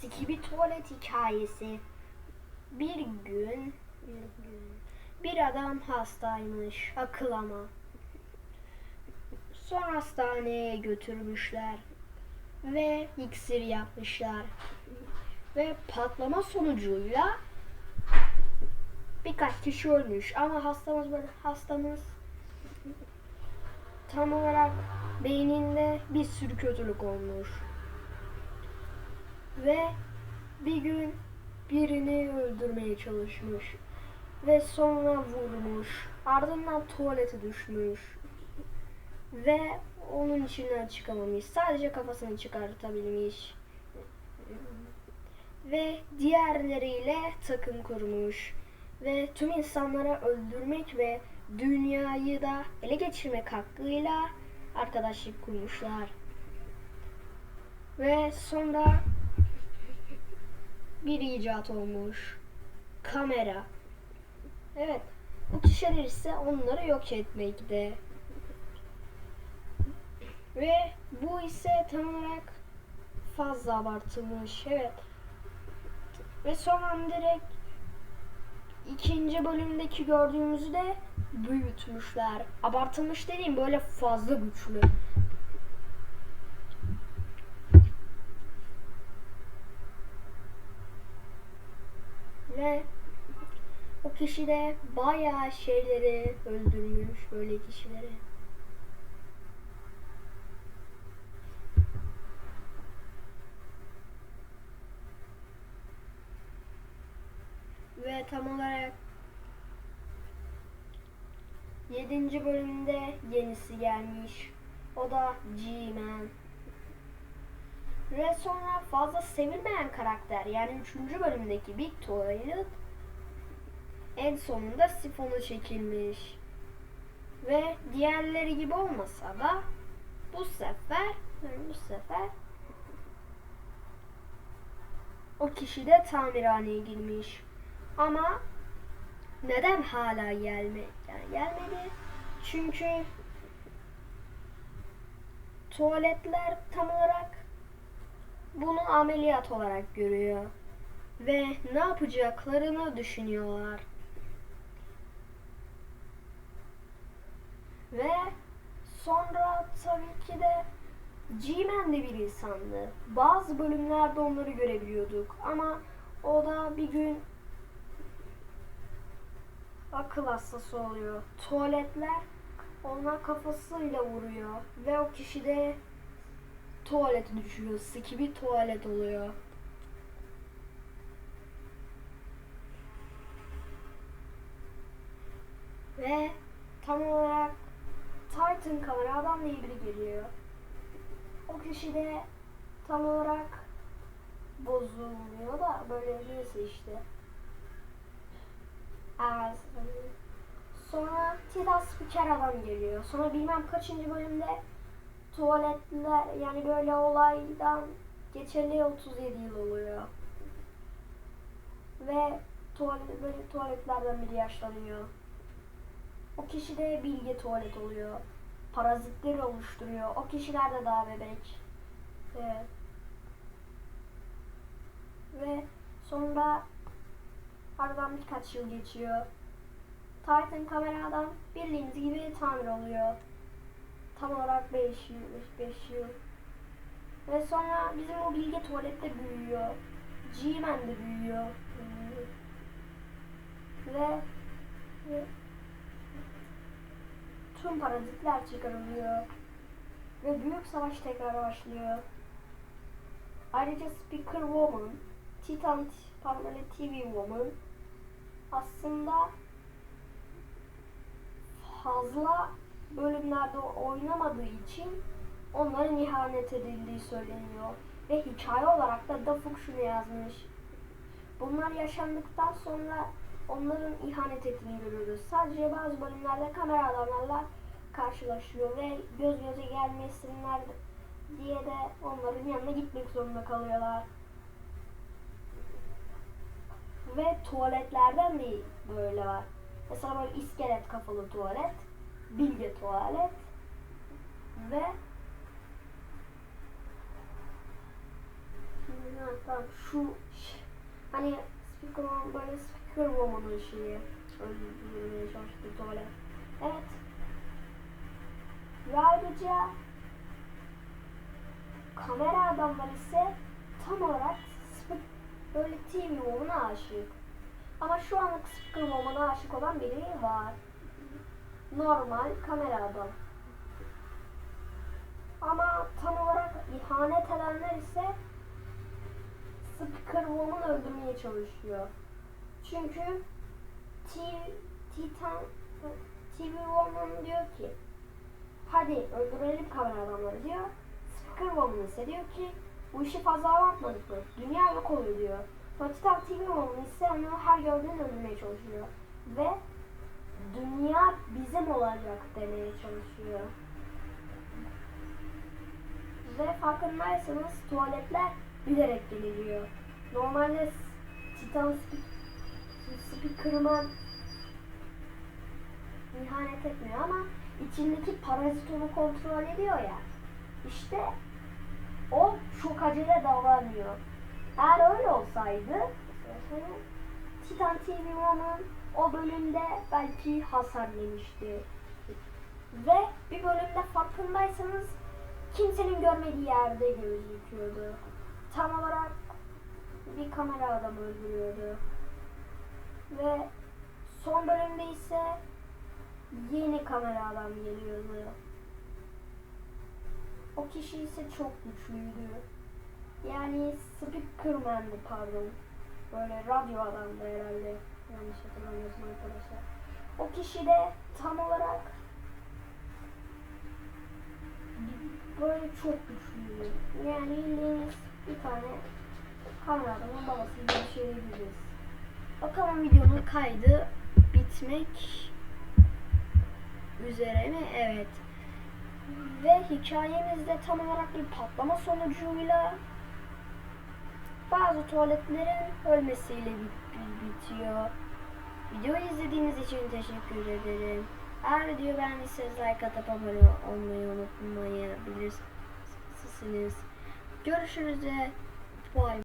Skibi tuvalet hikayesi. Bir gün, bir gün bir adam hastaymış, akıl ama. Son hastaneye götürmüşler ve iksir yapmışlar. Ve patlama sonucuyla birkaç kişi ölmüş ama hastamız hastamız tam olarak beyninde bir sürü kötülük olmuş. Ve bir gün birini öldürmeye çalışmış. Ve sonra vurmuş. Ardından tuvalete düşmüş. Ve onun içinden çıkamamış. Sadece kafasını çıkartabilmiş. Ve diğerleriyle takım kurmuş. Ve tüm insanlara öldürmek ve dünyayı da ele geçirmek hakkıyla arkadaşlık kurmuşlar. Ve sonra bir icat olmuş. Kamera. Evet. Bu kişiler ise onları yok etmekte. Ve bu ise tam olarak fazla abartılmış. Evet. Ve sonra direkt ikinci bölümdeki gördüğümüzü de büyütmüşler. Abartılmış dediğim böyle fazla güçlü. Ve o kişi de bayağı şeyleri öldürmüş böyle kişileri. Ve tam olarak 7. bölümde yenisi gelmiş. O da G-Man. Ve sonra fazla sevilmeyen karakter yani 3. bölümdeki Big Toilet en sonunda sifonu çekilmiş. Ve diğerleri gibi olmasa da bu sefer bu sefer o kişi de tamirhaneye girmiş. Ama neden hala gelme yani gelmedi? Çünkü tuvaletler tam olarak bunu ameliyat olarak görüyor ve ne yapacaklarını düşünüyorlar. Ve sonra tabii ki de G-Man de bir insandı. Bazı bölümlerde onları görebiliyorduk ama o da bir gün akıl hastası oluyor. Tuvaletler ona kafasıyla vuruyor ve o kişi de tuvalete düşüyor. Skibi tuvalet oluyor. Ve tam olarak Titan kamera adam diye biri geliyor. O kişi de tam olarak bozulmuyor da böyle neyse işte. Evet. Sonra Titan spiker adam geliyor. Sonra bilmem kaçıncı bölümde tuvaletler yani böyle olaydan geçeli 37 yıl oluyor. Ve tuvalet, böyle tuvaletlerden biri yaşlanıyor. O kişi de bilge tuvalet oluyor. Parazitleri oluşturuyor. O kişiler de daha bebek. Evet. Ve sonra aradan birkaç yıl geçiyor. Titan kameradan bildiğiniz gibi tamir oluyor. Tam olarak 5 yıl, 5 yıl. Ve sonra bizim o bilge tuvalette büyüyor. G-Man de büyüyor. Ve, ve tüm parazitler çıkarılıyor. Ve büyük savaş tekrar başlıyor. Ayrıca Speaker Woman, Titan böyle TV Woman aslında fazla bölümlerde oynamadığı için onların ihanet edildiği söyleniyor. Ve hikaye olarak da Dafuk şunu yazmış. Bunlar yaşandıktan sonra onların ihanet ettiğini görüyoruz. Sadece bazı bölümlerde kamera adamlarla karşılaşıyor ve göz göze gelmesinler diye de onların yanına gitmek zorunda kalıyorlar. Ve tuvaletlerden de böyle var. Mesela böyle iskelet kafalı tuvalet, bilge tuvalet ve tamam şu hani speaker böyle speaker woman'ın şeyi öldürmeye çalıştığı tuvalet. Evet. Ve ayrıca kamera adamlar ise tam olarak böyle TV woman'a aşık. Ama şu anlık speaker woman'a aşık olan biri var. Normal kamera adam. Ama tam olarak ihanet edenler ise Speaker Woman öldürmeye çalışıyor. Çünkü Titan TV Woman diyor ki hadi öldürelim kamera adamları diyor. Speaker Woman ise diyor ki bu işi fazla abartmadık mı? Dünya yok oluyor diyor. Titan TV Woman ise onu her gördüğünü öldürmeye çalışıyor. Ve dünya olacak demeye çalışıyor. Ve farkındaysanız tuvaletler bilerek geliliyor. Normalde Titan Speakerman ihanet etmiyor ama içindeki parazit onu kontrol ediyor ya. İşte o çok acele davranıyor. Eğer öyle olsaydı Titan TV Woman o bölümde belki hasar yemişti. Ve bir bölümde farkındaysanız kimsenin görmediği yerde gözüküyordu. Tam olarak bir kamera adamı öldürüyordu. Ve son bölümde ise yeni kamera adam geliyordu. O kişi ise çok güçlüydü. Yani Speakerman'dı pardon. Böyle radyo adamdı herhalde. Yanlış hatırlamıyorsam arkadaşlar. O kişi de tam olarak böyle çok güçlüydü. Yani Linus bir tane kamera adamın babası gibi bir şey diyebiliriz. Bakalım videonun kaydı bitmek üzere mi? Evet. Ve hikayemizde tam olarak bir patlama sonucuyla bazı tuvaletlerin ölmesiyle bit- bit- bitiyor. Videoyu izlediğiniz için teşekkür ederim. Eğer videoyu beğendiyseniz like atıp abone olmayı unutmayabilirsiniz. Görüşürüz. Bye.